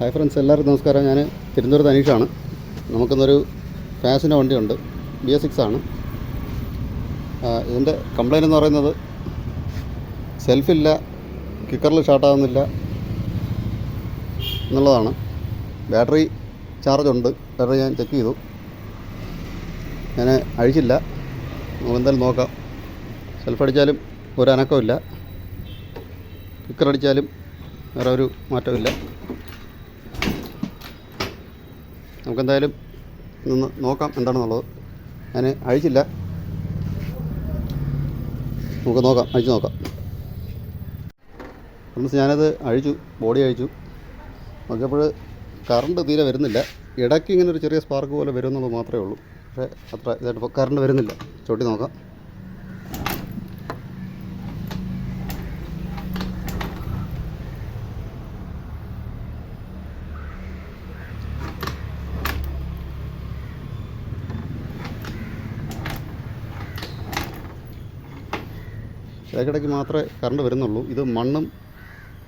Hi friends എല്ലാവർക്കും നമസ്കാരം. ഞാൻ തിരുവനന്തപുരത്ത് അനീഷാണ്. നമുക്കിന്നൊരു ഫാസിന്റെ വണ്ടിയുണ്ട്. ബി എസ് സിക്സ് ആണ്. ഇതിന്റെ കംപ്ലൈന്റ് എന്ന് പറയുന്നത് സെൽഫില്ല കിക്കറിൽ ഷാർട്ടാകുന്നില്ല എന്നുള്ളതാണ്. ബാറ്ററി ചാർജ് ഉണ്ട്. ബാറ്ററി ഞാൻ ചെക്ക് ചെയ്തു. ഞാൻ അഴിച്ചില്ല. നമുക്ക് എന്തായാലും നോക്കാം. സെൽഫ് അടിച്ചാലും ഒരു അനക്കമില്ല കിക്കർ വേറെ ഒരു മാറ്റമില്ല നമുക്കെന്തായാലും നിന്ന് നോക്കാം എന്താണെന്നുള്ളത്. ഞാൻ അഴിച്ചില്ല. നമുക്ക് നോക്കാം അഴിച്ചു നോക്കാം. ഫ്രണ്ട്സ് ഞാനത് അഴിച്ചു ബോഡി അഴിച്ചു. നോക്കിയപ്പോൾ കറണ്ട് തീരെ വരുന്നില്ല. ഇടയ്ക്ക് ഇങ്ങനെ ഒരു ചെറിയ സ്പാർക്ക് പോലെ വരുമെന്നുള്ളത് മാത്രമേ ഉള്ളൂ. പക്ഷേ അത്ര ഇതായിട്ട് കറണ്ട് വരുന്നില്ല. ചോട്ടി നോക്കാം. ഇടയ്ക്കിടയ്ക്ക് മാത്രമേ കറണ്ട് വരുന്നുള്ളൂ. ഇത് മണ്ണും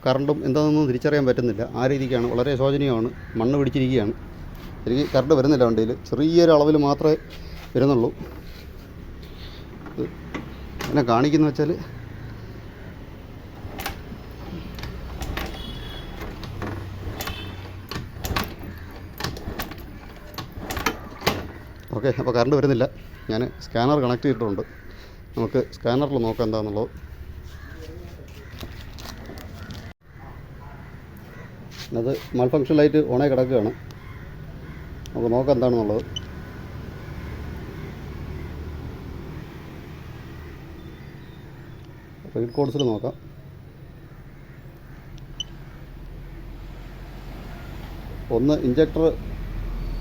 കറണ്ടും എന്താണെന്നൊന്നും തിരിച്ചറിയാൻ പറ്റുന്നില്ല. ആ രീതിക്കാണ് വളരെ ശോചനീയമാണ്. മണ്ണ് പിടിച്ചിരിക്കുകയാണ്. എനിക്ക് കറണ്ട് വരുന്നില്ല വണ്ടിയിൽ. ചെറിയൊരു അളവിൽ മാത്രമേ വരുന്നുള്ളൂ. എന്നെ കാണിക്കുന്ന വെച്ചാൽ ഓക്കെ അപ്പോൾ കറണ്ട് വരുന്നില്ല. ഞാൻ സ്കാനർ കണക്ട് ചെയ്തിട്ടുണ്ട്. നമുക്ക് സ്കാനറിൽ നോക്കാം എന്താണെന്നുള്ളത് അത് മൾ ലൈറ്റ് ഓണേ കിടക്കുകയാണ്. നമുക്ക് നോക്കാം എന്താണെന്നുള്ളത്. റീഡ് കോഡ്സിൽ നോക്കാം. ഒന്ന് ഇഞ്ചക്ടർ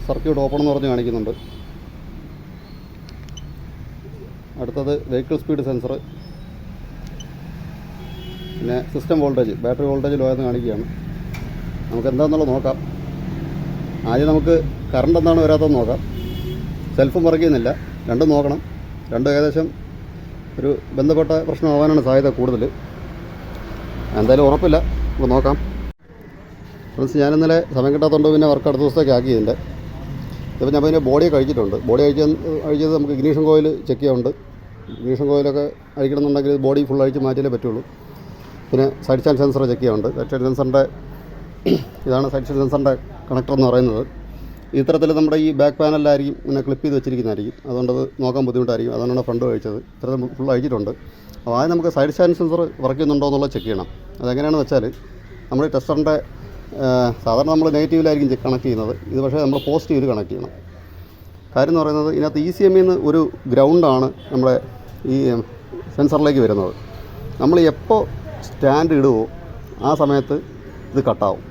സർക്യൂട്ട് ഓപ്പൺ എന്ന് പറഞ്ഞ് കാണിക്കുന്നുണ്ട്. അടുത്തത് വെഹിക്കിൾ സ്പീഡ് സെൻസർ പിന്നെ system voltage battery voltage low എന്ന് കാണിക്കുകയാണ്. നമുക്ക് എന്താണെന്നുള്ളത് നോക്കാം. ആദ്യം നമുക്ക് കറണ്ട് എന്താണ് വരാത്തതെന്ന് നോക്കാം. സെൽഫും വർക്ക് ചെയ്യുന്നില്ല. രണ്ടും നോക്കണം. രണ്ടും ഏകദേശം ഒരു ബന്ധപ്പെട്ട പ്രശ്നമാവാനാണ് സാധ്യത കൂടുതൽ എന്തായാലും ഉറപ്പില്ല. നമുക്ക് നോക്കാം. ഫ്രണ്ട്സ് ഞാൻ ഇന്നലെ സമയം കിട്ടാത്തതുകൊണ്ട് പിന്നെ വർക്ക് അടുത്ത ദിവസത്തേക്ക് ആക്കി ഇതിന്റെ ഇതിപ്പോൾ ഞാൻ പിന്നെ ബോഡി കഴിച്ചിട്ടുണ്ട്. ബോഡി കഴിച്ച കഴിച്ചത് നമുക്ക് ഇഗ്നീഷൻ കോയിൽ ചെക്ക് ചെയ്യാറുണ്ട് ഇഗ്നീഷൻ കോയിലൊക്കെ അഴിക്കണമെന്നുണ്ടെങ്കിൽ ബോഡി ഫുൾ അഴിച്ച് മാറ്റിയാലേ പറ്റുള്ളൂ. പിന്നെ സൈഡ് ചാൻ സെൻസർ ചെക്ക് ചെയ്യാറുണ്ട് സൈഡ് ചാൻ സെൻസറിന്റെ ഇതാണ് സൈഡ് ചാൻ സെൻസറിന്റെ കണക്ടർ എന്ന് പറയുന്നത്. ഇത്തരത്തിൽ നമ്മുടെ ഈ ബാക്ക് പാനലിലായിരിക്കും ഇങ്ങനെ ക്ലിപ്പ് ചെയ്ത് വെച്ചിരിക്കുന്നതായിരിക്കും. അതുകൊണ്ട് അത് നോക്കാൻ ബുദ്ധിമുട്ടായിരിക്കും. അതുകൊണ്ടാണ് ഫ്രണ്ട് കഴിച്ചത് ഇത്തരത്തിൽ ഫുൾ അഴിച്ചിട്ടുണ്ട്. അപ്പോൾ ആദ്യം നമുക്ക് സൈഡ് സ്റ്റാൻഡ് സെൻസർ വർക്ക് ചെയ്യുന്നുണ്ടോ എന്നുള്ളത് ചെക്ക് ചെയ്യണം. അതെങ്ങനെയാണെന്ന് വെച്ചാൽ നമ്മൾ ടെസ്റ്ററിന്റെ സാധാരണ നമ്മൾ നെഗറ്റീവിലായിരിക്കും കണക്ട് ചെയ്യുന്നത്. ഇത് പക്ഷേ നമ്മൾ പോസിറ്റീവിൽ കണക്ട് ചെയ്യണം. കാര്യം എന്ന് പറയുന്നത് ഇതിനകത്ത് ഇ സി എമ്മിൽ നിന്ന് ഒരു ഗ്രൗണ്ടാണ് നമ്മുടെ ഈ സെൻസറിലേക്ക് വരുന്നത്. നമ്മൾ എപ്പോൾ സ്റ്റാൻഡ് ഇടുവോ ആ സമയത്ത് ഇത് കട്ടാവും.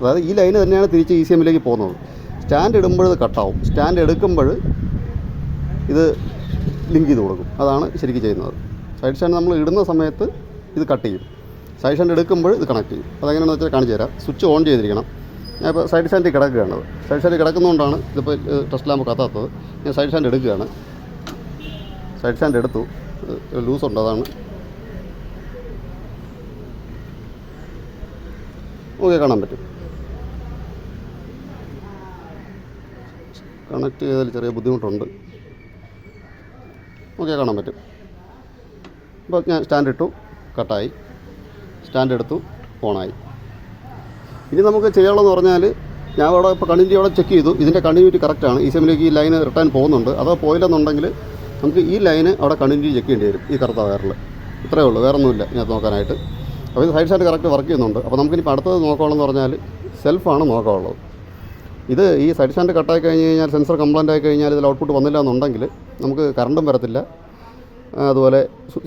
അതായത് ഈ ലൈന് തന്നെയാണ് തിരിച്ച് ഇ സി എമ്മിലേക്ക് പോകുന്നത്. സ്റ്റാൻഡ് ഇടുമ്പോൾ ഇത് കട്ടാവും. സ്റ്റാൻഡ് എടുക്കുമ്പോൾ ഇത് ലിങ്ക് ചെയ്ത് കൊടുക്കും. അതാണ് ശരിക്കും ചെയ്യുന്നത്. സൈഡ് സ്റ്റാൻഡ് നമ്മൾ ഇടുന്ന സമയത്ത് ഇത് കട്ട് ചെയ്യും. സൈഡ് സ്റ്റാൻഡ് എടുക്കുമ്പോൾ ഇത് കണക്ട് ചെയ്യും. അതെങ്ങനെയാണെന്ന് വെച്ചാൽ കാണിച്ചു തരാം. സ്വിച്ച് ഓൺ ചെയ്തിരിക്കണം. ഞാൻ ഇപ്പോൾ സൈഡ് സ്റ്റാൻഡിൽ കിടക്കുകയാണ്. സൈഡ് സ്റ്റാൻഡിൽ കിടക്കുന്നതുകൊണ്ടാണ് ഇതിപ്പോൾ ടെസ്റ്റ് ലാമ്പ് കത്താത്തത്. ഞാൻ സൈഡ് സ്റ്റാൻഡ് എടുക്കുകയാണ്. സൈഡ് സ്റ്റാൻഡ് എടുത്തു. ലൂസ് ഉണ്ട് അതാണ്. ഓക്കെ കാണാൻ പറ്റും. കണക്ട് ചെയ്താൽ ചെറിയ ബുദ്ധിമുട്ടുണ്ട്. ഓക്കെ കാണാൻ പറ്റും. അപ്പോൾ ഞാൻ സ്റ്റാൻഡ് ഇട്ടു കട്ടായി സ്റ്റാൻഡ് എടുത്തു ഓണായി ഇനി നമുക്ക് ചെയ്യാനുള്ളതെന്ന് പറഞ്ഞാൽ ഞാൻ അവിടെ ഇപ്പോൾ കണ്ടിന്യൂ അവിടെ ചെക്ക് ചെയ്തു. ഇതിന്റെ കണ്ടിന്യൂറ്റി കറക്റ്റാണ് ഈ സെമ്മിലേക്ക് ഈ ലൈന് റിട്ടേൺ പോകുന്നുണ്ട്. അതോ പോയില്ലെന്നുണ്ടെങ്കിൽ നമുക്ക് ഈ ലൈന് അവിടെ കണ്ടിന്യൂ ചെക്ക് ചെയ്യേണ്ടി വരും ഈ കറുത്ത വയറിൽ ഇത്രയേ ഉള്ളൂ വേറെ ഒന്നുമില്ല ഞാൻ നോക്കാനായിട്ട്. അപ്പോൾ ഇത് സൈഡ് സൈഡ് കറക്റ്റ് വർക്ക് ചെയ്യുന്നുണ്ട്. അപ്പോൾ നമുക്കിനിപ്പോൾ അടുത്തത് നോക്കുകയാണെന്ന് പറഞ്ഞാൽ സെൽഫാണ് നോക്കാനുള്ളത്. ഇത് ഈ സൈഡ് സ്റ്റാൻഡ് കട്ടായി കഴിഞ്ഞ് കഴിഞ്ഞാൽ സെൻസർ കംപ്ലൈന്റ് ആയി കഴിഞ്ഞാൽ ഇതിൽ ഔട്ട്പുട്ട് വന്നില്ല എന്നുണ്ടെങ്കിൽ നമുക്ക് കറണ്ടും വരത്തില്ല. അതുപോലെ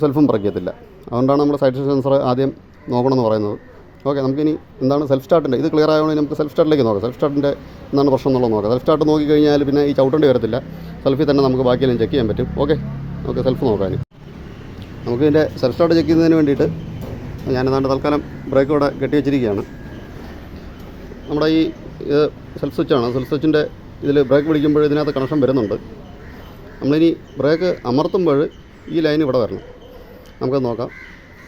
സെൽഫും പറക്കത്തില്ല അതുകൊണ്ടാണ് നമ്മൾ സൈഡ് സെൻസർ ആദ്യം നോക്കണമെന്ന് പറയുന്നത്. ഓക്കെ നമുക്കിനി എന്താണ് സെൽഫ് സ്റ്റാർട്ടിന്റെ ഇത് ക്ലിയർ ആയതുകൊണ്ട് നമുക്ക് സെൽഫ് സ്റ്റാർട്ടിലേക്ക് നോക്കാം. സെൽഫ് സ്റ്റാർട്ടിന്റെ എന്താണ് പ്രശ്നം എന്നുള്ളത് നോക്കാം. സെൽഫ് സ്റ്റാർട്ട് നോക്കി കഴിഞ്ഞാൽ പിന്നെ ഈ ചവിട്ടേണ്ടി വരത്തില്ല. സെൽഫി തന്നെ നമുക്ക് ബാക്കിയെല്ലാം ചെക്ക് ചെയ്യാൻ പറ്റും. ഓക്കെ ഓക്കെ സെൽഫ് നോക്കാൻ നമുക്ക് ഇതിന്റെ സെൽഫ് സ്റ്റാർട്ട് ചെക്ക് ചെയ്യുന്നതിന് വേണ്ടിയിട്ട് ഞാൻ ഏതാണ്ട് തൽക്കാലം ബ്രേക്ക് ഇവിടെ കെട്ടി വെച്ചിരിക്കുകയാണ്. നമ്മുടെ ഈ ഇത് സെൽഫ് സ്വിച്ചാണ് സെൽഫ് സ്വിച്ചിന്റെ ഇതിൽ ബ്രേക്ക് പിടിക്കുമ്പോൾ ഇതിനകത്ത് കണക്ഷൻ വരുന്നുണ്ട്. നമ്മളിനി ബ്രേക്ക് അമർത്തുമ്പോൾ ഈ ലൈൻ ഇവിടെ വരണം. നമുക്കത് നോക്കാം.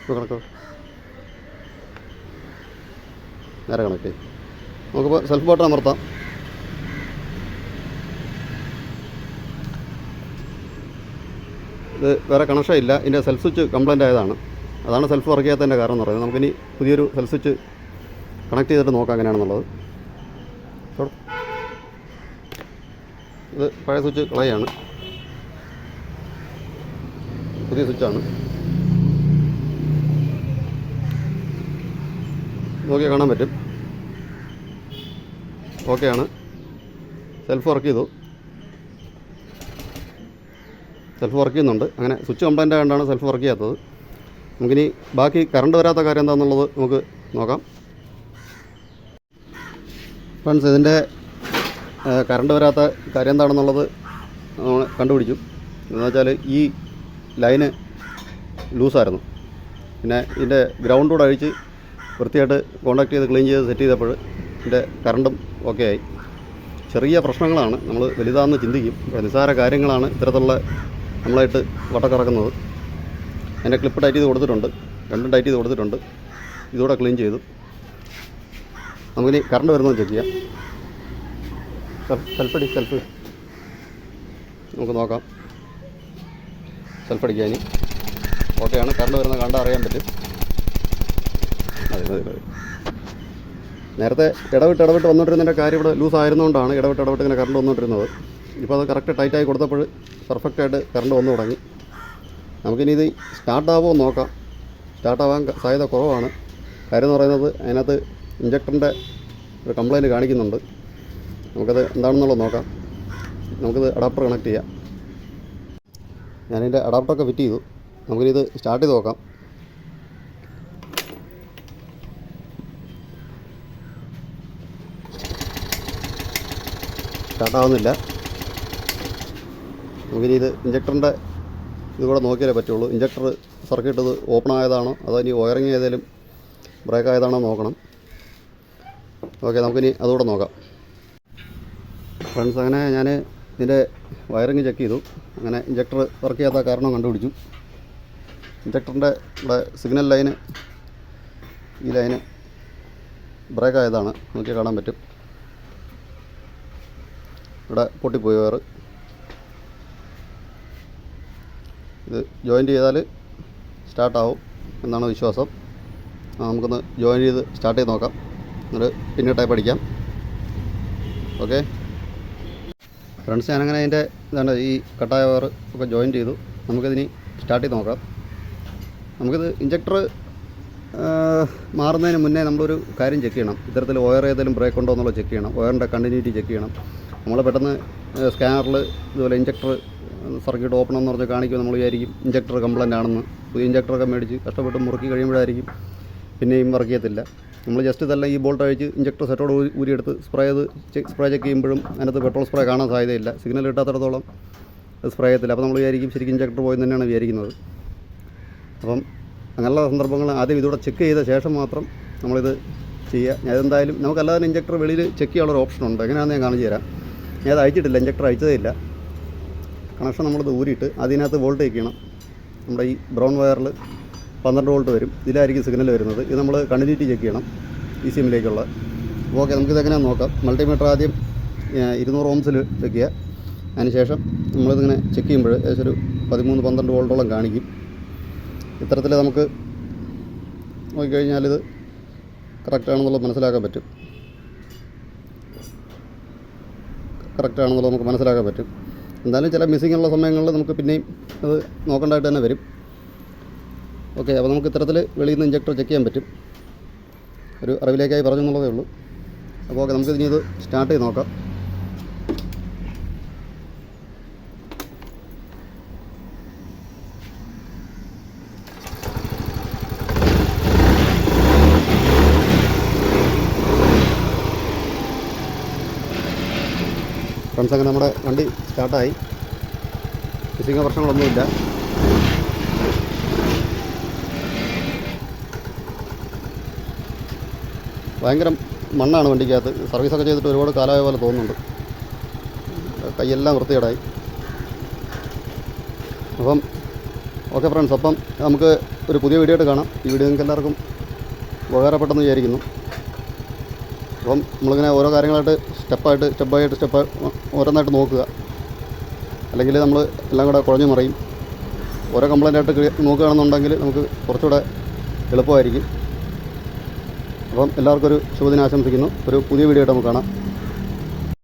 കണക്ക് നേരെ കണക്ട് ചെയ്യും നമുക്കിപ്പോൾ സെൽഫ് ബട്ടൺ അമർത്താം. ഇത് വേറെ കണക്ഷൻ ഇല്ല. ഇതിന്റെ സെൽഫ് സ്വിച്ച് കംപ്ലൈന്റ് ആയതാണ്. അതാണ് സെൽഫ് വർക്ക് ചെയ്യാത്തതിന്റെ കാരണം എന്ന് പറയുന്നത്. നമുക്കിനി പുതിയൊരു സെൽഫ് സ്വിച്ച് കണക്ട് ചെയ്തിട്ട് നോക്കാം എങ്ങനെയാണെന്നുള്ളത്. ഇത് പഴയ സ്വിച്ച് കളയാണ് പുതിയ സ്വിച്ചാണ് നോക്കിയാൽ കാണാൻ പറ്റും. ഓക്കെയാണ് സെൽഫ് വർക്ക് ചെയ്തു. സെൽഫ് വർക്ക് ചെയ്യുന്നുണ്ട്. അങ്ങനെ സ്വിച്ച് കംപ്ലൈന്റ് ആയതുകൊണ്ടാണ് സെൽഫ് വർക്ക് ചെയ്യാത്തത്. നമുക്കിനി ബാക്കി കറണ്ട് വരാത്ത കാര്യം എന്താണെന്നുള്ളത് നമുക്ക് നോക്കാം. ഫ്രണ്ട്സ് ഇതിന്റെ കറണ്ട് വരാത്ത കാര്യം എന്താണെന്നുള്ളത് നമ്മൾ കണ്ടുപിടിച്ചു എന്ന് വെച്ചാൽ ഈ ലൈന് ലൂസായിരുന്നു പിന്നെ ഇതിന്റെ ഗ്രൗണ്ടോട് അഴിച്ച് വൃത്തിയായിട്ട് കോണ്ടാക്ട് ചെയ്ത് ക്ലീൻ ചെയ്ത് സെറ്റ് ചെയ്തപ്പോൾ എന്റെ കറണ്ടും ഓക്കെ ആയി. ചെറിയ പ്രശ്നങ്ങളാണ്. നമ്മൾ വലുതാണെന്ന് ചിന്തിക്കും. നിസ്സാര കാര്യങ്ങളാണ് ഇത്തരത്തിലുള്ള നമ്മളായിട്ട് വട്ടക്കറക്കുന്നത്. അതിന്റെ ക്ലിപ്പ് ടൈറ്റ് ചെയ്ത് കൊടുത്തിട്ടുണ്ട്. രണ്ടും ടൈറ്റ് ചെയ്ത് കൊടുത്തിട്ടുണ്ട്. ഇതുകൂടെ ക്ലീൻ ചെയ്തു. നമുക്കിനി കറണ്ട് വരുന്നത് ചെക്ക് ചെയ്യാം. സെൽഫ് അടി സെൽഫ് നമുക്ക് നോക്കാം. സെൽഫ് അടിക്കാൻ ഓക്കെയാണ് കറണ്ട് വരുന്നത് കണ്ടാൽ അറിയാൻ പറ്റും. അതെ മതി മതി നേരത്തെ ഇടവിട്ട് ഇടവിട്ട് വന്നുകൊണ്ടിരുന്നതിന്റെ കാര്യം ഇവിടെ ലൂസ് ആയിരുന്നുകൊണ്ടാണ് ഇടവിട്ട് ഇടവിട്ട് ഇങ്ങനെ കറണ്ട് വന്നുകൊണ്ടിരുന്നത് ഇപ്പോൾ അത് കറക്റ്റ് ടൈറ്റായി കൊടുത്തപ്പോൾ പെർഫെക്റ്റായിട്ട് കറണ്ട് വന്നു തുടങ്ങി. നമുക്കിനി ഇത് സ്റ്റാർട്ട് സ്റ്റാർട്ടാവുമോ നോക്കാം. സ്റ്റാർട്ട് ആവാൻ സാധ്യത കുറവാണ്. കാര്യം എന്ന് പറയുന്നത് അതിനകത്ത് ഇഞ്ചക്ടറിന്റെ ഒരു കംപ്ലയിന്റ് കാണിക്കുന്നുണ്ട്. നമുക്കത് എന്താണെന്നുള്ളത് നോക്കാം. നമുക്കിത് അഡാപ്റ്റർ കണക്ട് ചെയ്യാം. ഞാനിതിന്റെ അഡാപ്റ്ററൊക്കെ ഫിറ്റ് ചെയ്തു. നമുക്കിത് സ്റ്റാർട്ട് ചെയ്ത് നോക്കാം. സ്റ്റാർട്ടാവുന്നില്ല. നമുക്കിനി ഇത് ഇഞ്ചക്ടറിന്റെ ഇതുകൂടെ നോക്കിയാലേ പറ്റുള്ളൂ. ഇഞ്ചക്ടർ സർക്യൂട്ട് ഇത് ഓപ്പൺ ആയതാണോ അതോ ഇനി വയറിങ് ഏതെങ്കിലും ബ്രേക്ക് ആയതാണോ നോക്കണം. ഓക്കെ നമുക്കിനി അതുകൂടെ നോക്കാം. ഫ്രണ്ട്സ് അങ്ങനെ ഞാൻ ഇതിന്റെ വയറിങ് ചെക്ക് ചെയ്തു. അങ്ങനെ ഇഞ്ചക്ടർ വർക്ക് ചെയ്യാത്ത കാരണം കണ്ടുപിടിച്ചു. ഇഞ്ചക്ടറിന്റെ ഇവിടെ സിഗ്നൽ ലൈന് ഈ ലൈന് ബ്രേക്ക് ആയതാണ് നോക്കിയാൽ കാണാൻ പറ്റും. ഇവിടെ പൊട്ടിപ്പോയി വയറ് ഇത് ജോയിന്റ് ചെയ്താൽ സ്റ്റാർട്ടാവും എന്നാണ് വിശ്വാസം. നമുക്കൊന്ന് ജോയിൻ ചെയ്ത് സ്റ്റാർട്ട് ചെയ്ത് നോക്കാം. എന്നിട്ട് പിന്നെ ടൈപ്പ് അടിക്കാം. ഓക്കെ ഫ്രണ്ട്സ് ഞാനങ്ങനെ അതിന്റെ ഇതാണ് ഈ കട്ടായ വയർ ഒക്കെ ജോയിൻ ചെയ്തു. നമുക്കിതിനി സ്റ്റാർട്ട് ചെയ്ത് നോക്കാം. നമുക്കിത് ഇഞ്ചക്ടർ മാറുന്നതിന് മുന്നേ നമ്മളൊരു കാര്യം ചെക്ക് ചെയ്യണം. ഇത്തരത്തിൽ ഓയർ ഏതെങ്കിലും ബ്രേക്ക് ഉണ്ടോ എന്നുള്ളത് ചെക്ക് ചെയ്യണം. ഓയറിന്റെ കണ്ടിന്യൂറ്റി ചെക്ക് ചെയ്യണം. നമ്മൾ പെട്ടെന്ന് സ്കാനറിൽ ഇതുപോലെ ഇഞ്ചക്ടർ സർക്യൂട്ട് ഓപ്പൺ എന്ന് പറഞ്ഞ് കാണിക്കുമ്പോൾ നമ്മൾ വിചാരിക്കും ഇഞ്ചക്ടർ കംപ്ലൈന്റ് ആണെന്ന്. പുതിയ ഇഞ്ചക്ടറൊക്കെ മേടിച്ച് കഷ്ടപ്പെട്ട് മുറുക്കി കഴിയുമ്പോഴായിരിക്കും പിന്നെയും വർക്ക് ചെയ്യത്തില്ല നമ്മൾ ജസ്റ്റ് തന്നെ ഈ ബോൾട്ട് അഴിച്ച് ഇഞ്ചക്ടർ സെറ്റോട് ഊരിയെടുത്ത് സ്പ്രേ ചെയ്ത് സ്പ്രേ ചെക്ക് ചെയ്യുമ്പോഴും അതിനകത്ത് പെട്രോൾ സ്പ്രേ കാണാൻ സാധ്യതയില്ല. സിഗ്നൽ കിട്ടാത്തിടത്തോളം സ്പ്രേ ചെയ്യത്തില്ല. അപ്പോൾ നമ്മൾ വിചാരിക്കും ശരിക്കും ഇഞ്ചക്ടർ പോയി തന്നെയാണ് വിചാരിക്കുന്നത്. അപ്പം അങ്ങനെയുള്ള സന്ദർഭങ്ങൾ ആദ്യം ഇതൂടെ ചെക്ക് ചെയ്ത ശേഷം മാത്രം നമ്മളിത് ചെയ്യുക ഞാൻ എന്തായാലും നമുക്കല്ലാതെ ഇഞ്ചക്ടർ വെളിയിൽ ചെക്ക് ചെയ്യാനുള്ള ഒരു ഓപ്ഷൻ ഉണ്ട്. എങ്ങനെയാണെന്ന് ഞാൻ കാണിച്ചു തരാം. ഞാൻ അത് അയച്ചിട്ടില്ല ഇഞ്ചക്ടർ അയച്ചതേ ഇല്ല കണക്ഷൻ നമ്മളിത് ഊരിയിട്ട് അതിനകത്ത് വോൾട്ട് വയ്ക്കണം നമ്മുടെ ഈ ബ്രൗൺ വയറിൽ പന്ത്രണ്ട് വോൾട്ട് വരും. ഇതിലായിരിക്കും സിഗ്നൽ വരുന്നത്. ഇത് നമ്മൾ കണ്ടിന്യൂറ്റി ചെക്ക് ചെയ്യണം ഇ സി എമ്മിലേക്കുള്ള ഓക്കെ നമുക്കിത് എങ്ങനെയാണെന്ന് നോക്കാം. മൾട്ടിമീറ്റർ ആദ്യം ഇരുന്നൂറ് ഓംസിൽ വെക്കുക അതിനുശേഷം നമ്മളിതിങ്ങനെ ചെക്ക് ചെയ്യുമ്പോൾ ഏകദേശം ഒരു പതിമൂന്ന് പന്ത്രണ്ട് വോൾട്ടോളം കാണിക്കും. ഇത്തരത്തിൽ നമുക്ക് നോക്കിക്കഴിഞ്ഞാൽ ഇത് കറക്റ്റാണെന്നുള്ളത് മനസ്സിലാക്കാൻ പറ്റും. കറക്റ്റാണെന്നുള്ളത് നമുക്ക് മനസ്സിലാക്കാൻ പറ്റും. എന്തായാലും ചില മിസ്സിംഗ് ഉള്ള സമയങ്ങളിൽ നമുക്ക് പിന്നെയും അത് നോക്കേണ്ടതായിട്ട് തന്നെ വരും. ഓക്കെ അപ്പോൾ നമുക്ക് ഇത്തരത്തിൽ വെളിയിൽ നിന്ന് ഇഞ്ചക്ടർ ചെക്ക് ചെയ്യാൻ പറ്റും. ഒരു അറിവിലേക്കായി പറഞ്ഞു എന്നുള്ളതേ ഉള്ളൂ. അപ്പോൾ ഓക്കെ നമുക്ക് ഇത് സ്റ്റാർട്ട് ചെയ്ത് നോക്കാം. ഫ്രണ്ട്സ് അങ്ങനെ നമ്മുടെ വണ്ടി സ്റ്റാർട്ടായി. മിസ്സിംഗ് പ്രശ്നങ്ങളൊന്നുമില്ല. ഭയങ്കര മണ്ണാണ് വണ്ടിക്കകത്ത്. സർവീസൊക്കെ ചെയ്തിട്ട് ഒരുപാട് കാലമായ പോലെ തോന്നുന്നുണ്ട്. കൈയെല്ലാം വൃത്തികേടായി. അപ്പം ഓക്കെ ഫ്രണ്ട്സ് അപ്പം നമുക്ക് ഒരു പുതിയ വീഡിയോ ആയിട്ട് കാണാം. ഈ വീഡിയോ നിങ്ങൾക്ക് എല്ലാവർക്കും ഉപകാരപ്പെട്ടെന്ന് വിചാരിക്കുന്നു. അപ്പം നമ്മളിങ്ങനെ ഓരോ കാര്യങ്ങളായിട്ട് സ്റ്റെപ്പായിട്ട് സ്റ്റെപ്പായിട്ട് സ്റ്റെപ്പ് ഓരോന്നായിട്ട് നോക്കുക. അല്ലെങ്കിൽ നമ്മൾ എല്ലാം കൂടെ കുഴഞ്ഞു മറിയും. ഓരോ കംപ്ലൈന്റായിട്ട് നോക്കുകയാണെന്നുണ്ടെങ്കിൽ നമുക്ക് കുറച്ചുകൂടെ എളുപ്പമായിരിക്കും. അപ്പം എല്ലാവർക്കും ഒരു ശുഭദിനം ആശംസിക്കുന്നു. ഒരു പുതിയ വീഡിയോ ആയിട്ട് നമുക്ക് കാണാം.